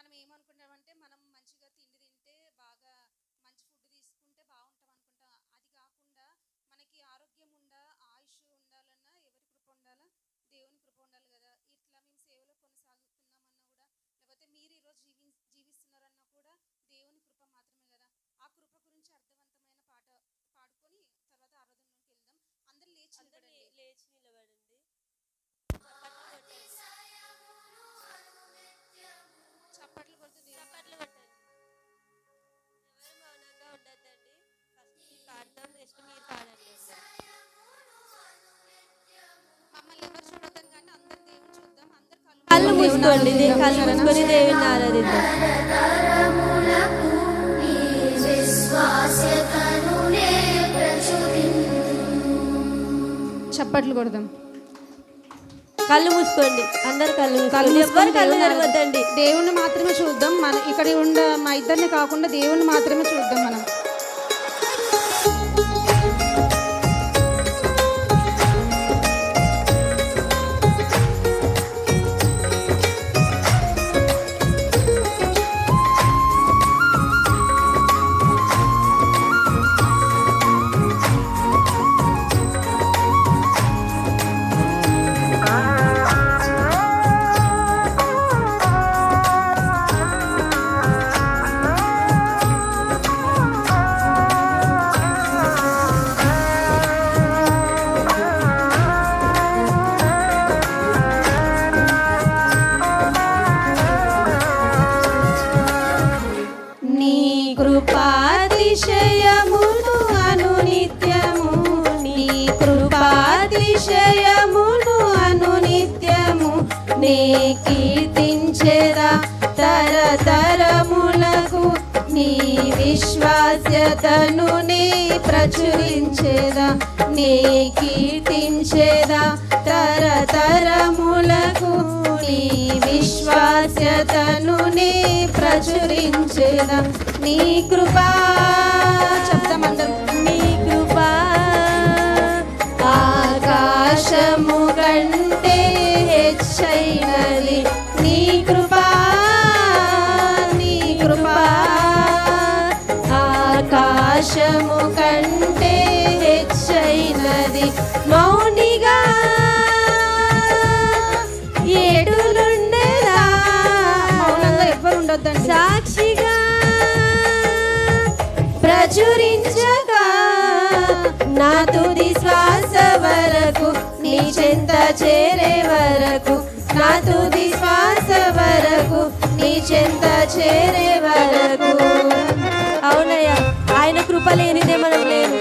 మనం ఏమనుకుంటామంటే మనం మంచిగా తిండి తింటే బాగా మంచి ఫుడ్ తీసుకుంటే బాగుంటాం అనుకుంటాం. అది కాకుండా మనకి ఆరోగ్యం ఉండా ఆయుష్ ఉండాలన్నా ఎవరి కృప ఉండాలా? దేవుని కృప ఉండాలి కదా. ఇట్లా మేము సేవలో కొనసాగుతున్నామన్నా కూడా లేకపోతే మీరు ఈరోజు జీవి జీవిస్తున్నారన్నా కూడా దేవుని కృప మాత్రమే కదా. ఆ కృప గురించి అర్థవంతమైన పాట పాడుకొని తర్వాత ఆరాధనలోకి వెళ్దాం. అందరు లేచి లేచి మూసుకోండి దే- దేవుని కళ్ళు ఆరాధిద్దాం. మూసుకొని దేవుని ఆరాధిద్దాం. చప్పట్లు కొడదాం. కళ్ళు మూసుకోండి అందరు కళ్ళు కళ్ళు ఎవ్వరు కళ్ళు తెరవద్దండి దేవుణ్ణి మాత్రమే చూద్దాం మన ఇక్కడ ఉండ మా ఇద్దరిని కాకుండా దేవుణ్ణి మాత్రమే చూద్దాం మనం. నే కీర్తించెదా తరతరములకు నీ విశ్వాస్యతను నీ ప్రచురించేదా? నీ కీర్తించేదా? తరతరములకు నీ విశ్వాస్యతను నీ ప్రచురించేదా? నీ కృపా చెప్తామందరం నీ కృపా ఆకాశము ఆకాశము కంటే హెచ్చైనది. మౌనిగా ఏడులుండేదా మౌనంగా ఎవ్వరు ఉండొద్దండి. సాక్షిగా ప్రచురించగా నా తుది శ్వాస వరకు నీ చెంత చేరే వరకు నా తుది శ్వాస వరకు నీ చెంత చేరే వరకు. కృప లేనిదే మనం లేము.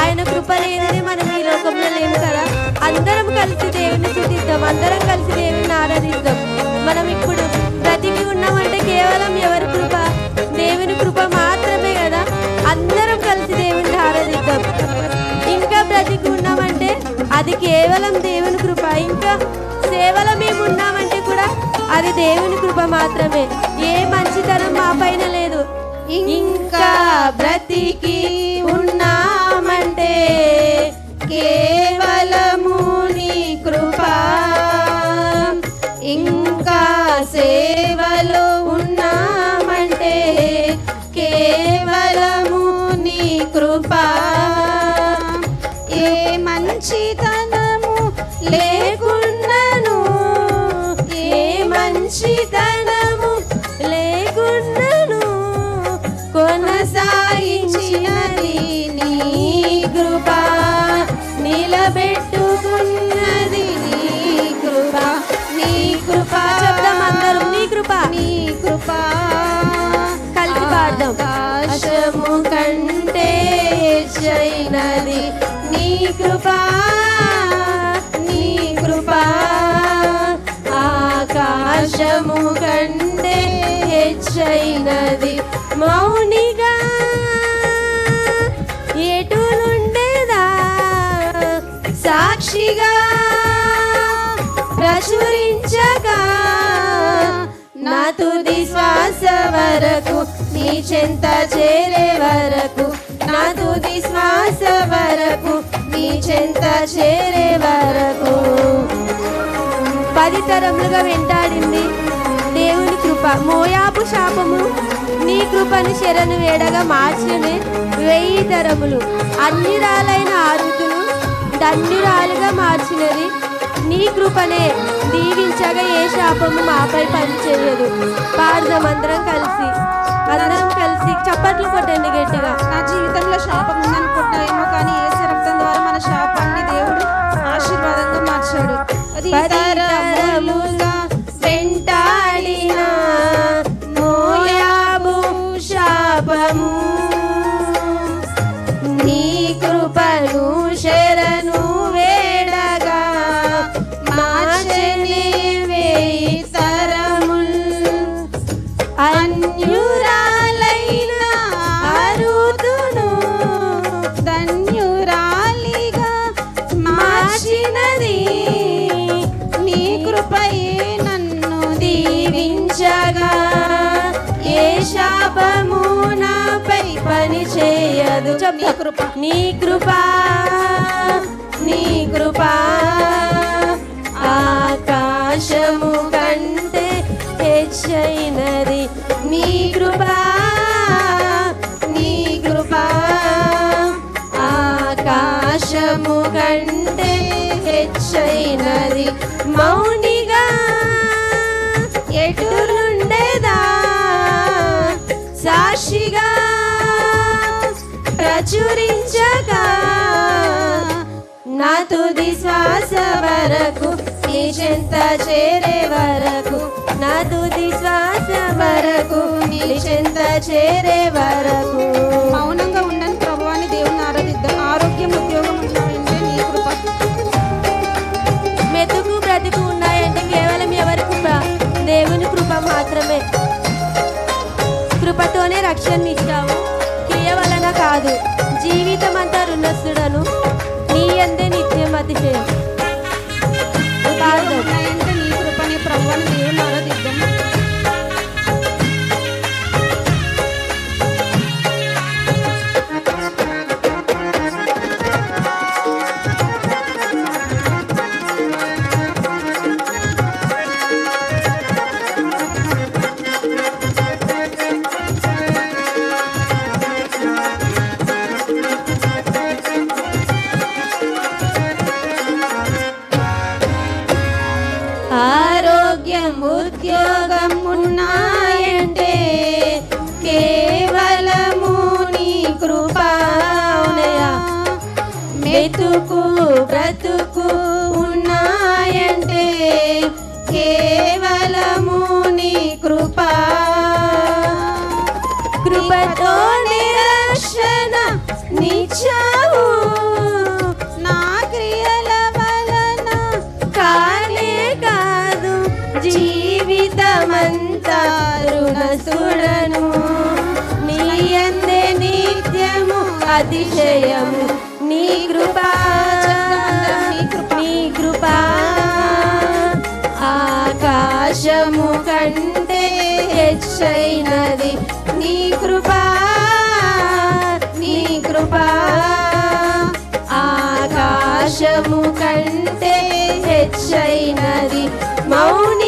ఆయన కృప లేనిదే మనం ఈ లోకంలో లేము కదా. అందరం కలిసి దేవుని స్థుతిద్దాం. అందరం కలిసి దేవుని ఆరాధిద్దాం. మనం ఇప్పుడు బ్రతికి ఉన్నామంటే కేవలం ఎవరి కృప? దేవుని కృప మాత్రమే కదా. అందరం కలిసి దేవుని ఆరాధిద్దాం. ఇంకా బ్రతికి ఉన్నామంటే అది కేవలం దేవుని కృప. ఇంకా సేవల మేము ఉన్నామంటే కూడా అది దేవుని కృప మాత్రమే. ఏ మంచితనం మా పైన లేదు ఇంకా బ్రతికి ఉన్నామంటే కేవలము నీ కృప. ఇంకా సేవలో నిలబెట్టుకున్నది నీ కృప నీ కృప. చెప్దాం అందరం? నీ కృప. నీ కృప. కలిసి పాడదాం. ఆకాశము కంటే హెచ్చైనది నీ కృప. నీ కృప. ఆకాశము కంటే మౌనిగా ప్రచురించగా నా తుది శ్వాస వరకు నీ చెంత చేరే వరకు నా తుది శ్వాస వరకు నీ చెంత చేరే వరకు. పది తరములుగా వెంటాడింది దేవుని కృప. మోయాపు శాపము నీ కృపను శరణు వేడగా మార్చని వెయ్యి తరములు అన్ని రాలైన ఆరుతులు ధన్యురాలుగా మార్చినది నీ కృపనే. దీవించగా ఏ శాపము మాపై పనిచేయదు. పాడదాం అందరం కలిసి. అందరం కలిసి చప్పట్లు కొట్టండి గట్టిగా. నా జీవితంలో శాపం ఉందనుకుంటాయేమో కానీ ఏ రక్తం ద్వారా మన శాపాన్ని దేవుడు ఆశీర్వాదంగా మార్చాడు. అది పదితరములుగా వెంటాడిన మోయాబు శాపము. చేయదు నీ కృప. నీ కృప. నీ కృప. ఆకాశము కంటే హెచ్చైనది నీ కృప. నీ కృప. ఆకాశము కంటే హెచ్చైనది మౌని ప్రచురించగా. నా తుది శ్వాస వరకు నీ చెంత చేరే వరకు నా తుది శ్వాస వరకు నీ చెంత చేరే వరకు. మౌనంగా ఉండని ప్రభువాన్ని దేవుని ఆరాధిద్దాం. ఆరోగ్యం ఉద్యోగం ఉన్నాయంటే నీ కృప. మెతుకు బ్రతుకు ఉన్నాయంటే కేవలం ఎవరి కృప? దేవుని కృప మాత్రమే. కృపతోనే రక్షణ అతిశయము. నీ కృపా నీ కృప. ఆకాశము కంటే హెచ్చైనది నీ కృపా. నీ కృపా. ఆకాశము కంటే హెచ్చైనది మౌనిగా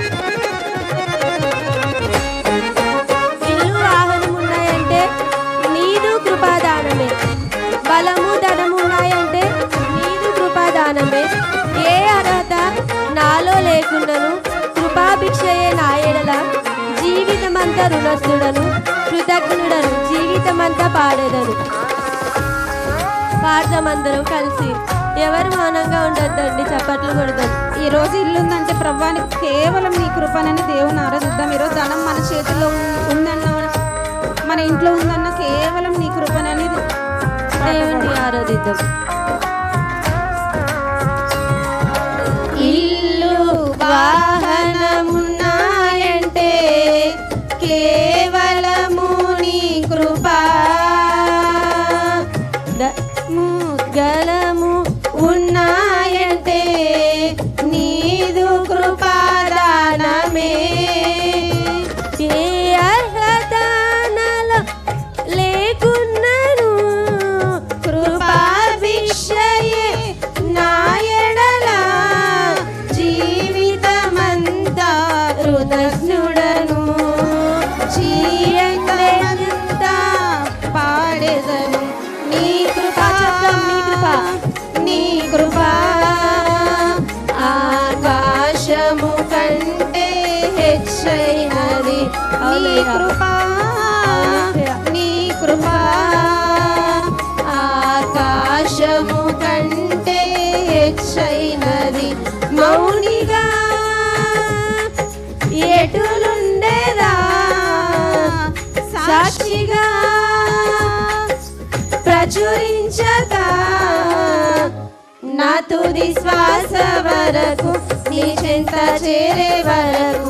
జీవితమంతా రుణస్థుడను కృతజ్ఞుడను జీవితమంతా పాడేదను పాడదాం అందరం కలిసి ఎవరు మౌనంగా ఉండొద్దండి చప్పట్లు కొడదాం. ఈ రోజు ఇల్లు ఉందంటే ప్రభాని కేవలం నీ కృపనని దేవుని ఆరాధిద్దాం. ఈరోజు ధనం మన చేతిలో ఉందన్న మన ఇంట్లో ఉందన్న కేవలం నీ కృపనని దేవుణ్ణి ఆరాధిద్దాం. కృపా ఆకాశము కంటే హెచ్చైనది. నీ కృపా తుది శ్వాస వరకు నీ చింత చేరే వరకు.